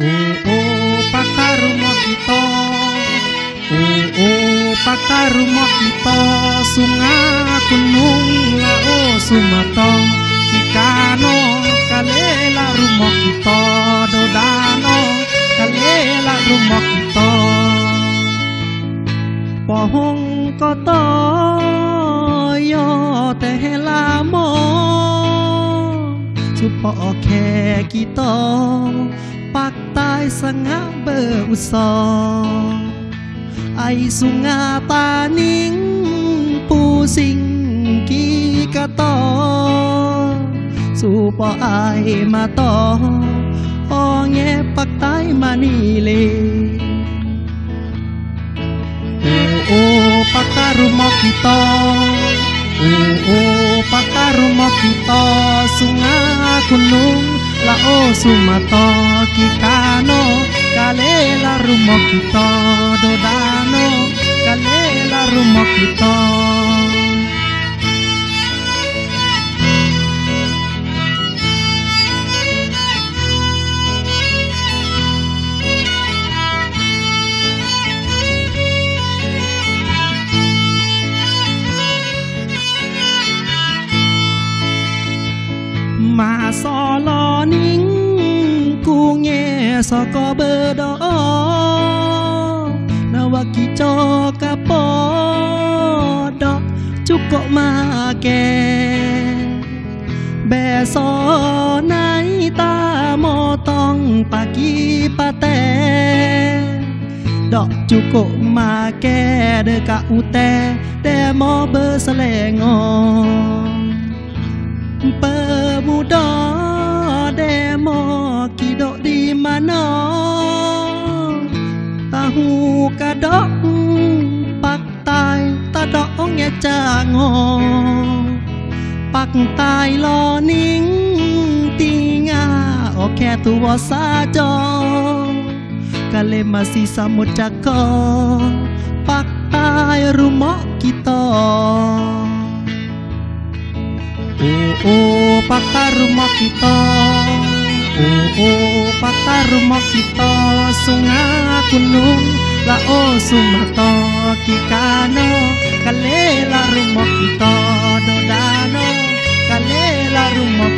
Oh oh pakar rumah kita Oh oh pakar rumah kita Sungai gunung lao sumato. Kikano kalela rumah kita Dodano kalela rumah kita Pohong kota yo tehelamo Supaya kita Pak tai sangat berusaha Ai sungai taning pusing ki kata Supa ai mata Onge pak tai manile. Oh oh pakar rumah kita Oh oh pakar rumah kita Sungai gunung lao sumato kikano kalela rumah kita สกอเบอร์ดอนาวากิจอกะปอดอจุกโกมาแกแบสอไหนตาโมต้องปากีปะแตดอกจุโกมาแกเดกะอุแตแต่มอเบอร์สแลงอเปอร์มูดอ tahu kadok pak tai tadok onge cango pak tai lo ning tinga oke tua saja. Kale masih samut cako pak tai rumah kita. Oh oh pakar rumah kita Oh oh rumah kita Sungai gunung. Lao sumato kikano kalela rumah kita dodano. Kalela rumah